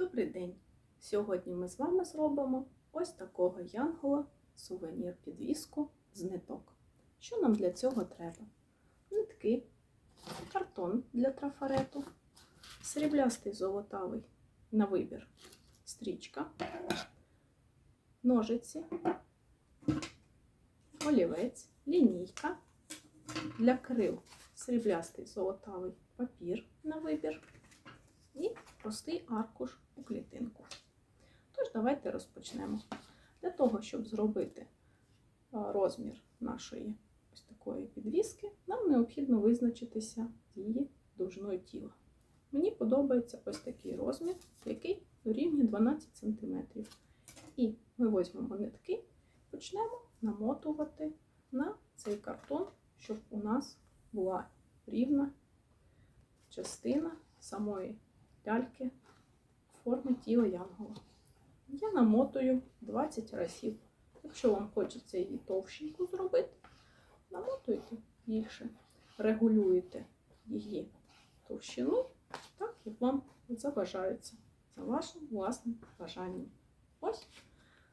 Добрий день! Сьогодні ми з вами зробимо ось такого янгола сувенір підвіску з ниток. Що нам для цього треба? Нитки, картон для трафарету, сріблястий золотавий на вибір, стрічка, ножиці, олівець, лінійка для крил, сріблястий золотавий папір на вибір і простий аркуш клітинку. Тож, давайте розпочнемо. Для того, щоб зробити розмір нашої ось такої підвіски, нам необхідно визначитися її довжиною тіла. Мені подобається ось такий розмір, який дорівнює 12 см. І ми візьмемо нитки, почнемо намотувати на цей картон, щоб у нас була рівна частина самої ляльки форми тіла янгола. Я намотую 20 разів. Якщо вам хочеться її товщеньку зробити, намотуйте більше, регулюєте її товщину, так як вам забажається, за вашим власним бажанням. Ось.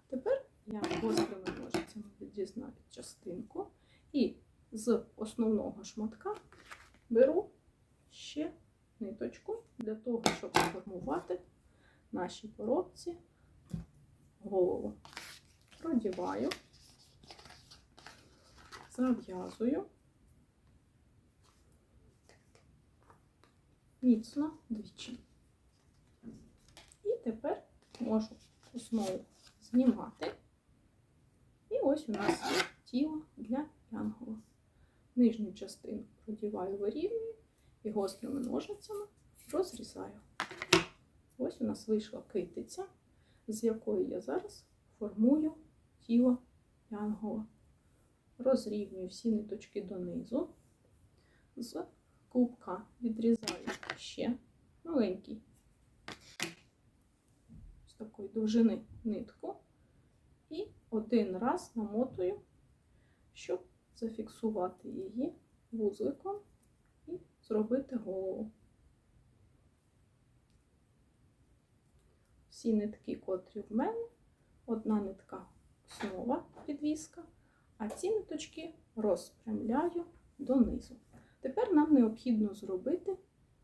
Тепер я гострими ножицями відрізняю частинку і з основного шматка беру ще ниточку для того, щоб сформувати нашій коробці голову. Продіваю, зав'язую міцно двічі. І тепер можу основу знімати. І ось у нас є тіло для янгола. Нижню частину продіваю вирівнюю і гострими ножицями розрізаю. У нас вийшла китиця, з якої я зараз формую тіло янгола. Розрівнюю всі ниточки донизу, з кубка відрізаю ще маленький з такої довжини нитку і один раз намотую, щоб зафіксувати її вузликом і зробити голову. Всі нитки, котрі в мене, одна нитка основа підвіска, а ці ниточки розпрямляю донизу. Тепер нам необхідно зробити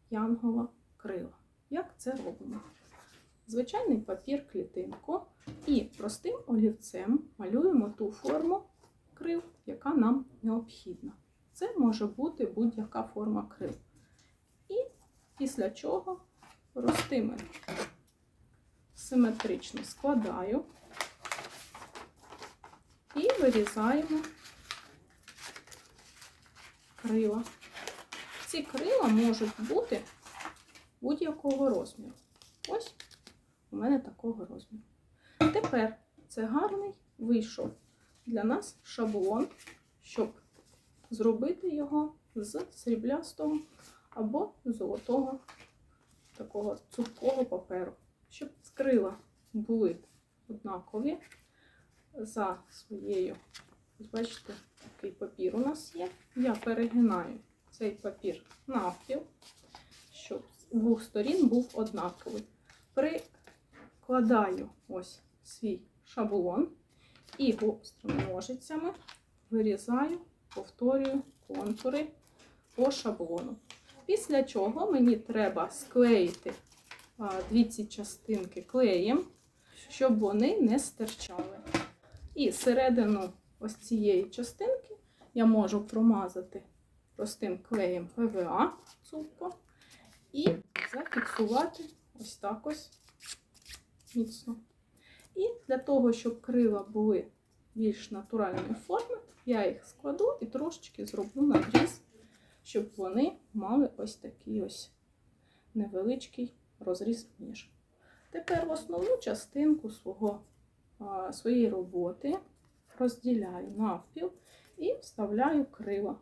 янгола крила. Як це робимо? Звичайний папір клітинку і простим олівцем малюємо ту форму крил, яка нам необхідна. Це може бути будь-яка форма крил. І після чого простими симетрично складаю і вирізаємо крила. Ці крила можуть бути будь-якого розміру. Ось у мене такого розміру. Тепер це гарний вийшов для нас шаблон, щоб зробити його з сріблястого або золотого такого цупкого паперу, щоб крила були однакові за своєю. Бачите, такий папір у нас є. Я перегинаю цей папір навпіл, щоб з двох сторін був однаковий. Прикладаю ось свій шаблон і гострими ножицями вирізаю, повторюю контури по шаблону. Після чого мені треба склеїти дві ці частинки клеєм, щоб вони не стирчали. І середину ось цієї частинки я можу промазати простим клеєм ПВА цупко і зафіксувати ось так ось міцно. І для того, щоб крила були більш натуральної форми, я їх складу і трошечки зроблю надріз, щоб вони мали ось такий ось невеличкий розріз ніж. Тепер основну частинку свого, своєї роботи розділяю навпіл і вставляю крила.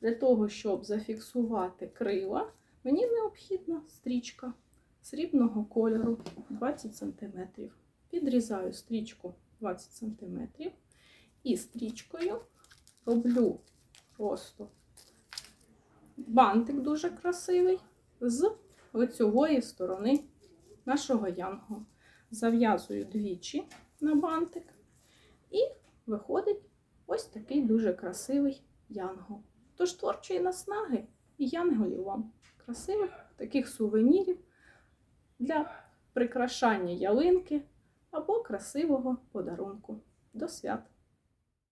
Для того, щоб зафіксувати крила, мені необхідна стрічка срібного кольору 20 см. Підрізаю стрічку 20 см і стрічкою роблю просто бантик дуже красивий з лицьової сторони нашого янгу. Зав'язую двічі на бантик, і виходить ось такий дуже красивий янгол. Тож творчої наснаги і янголів вам красивих таких сувенірів для прикрашання ялинки або красивого подарунку до свят.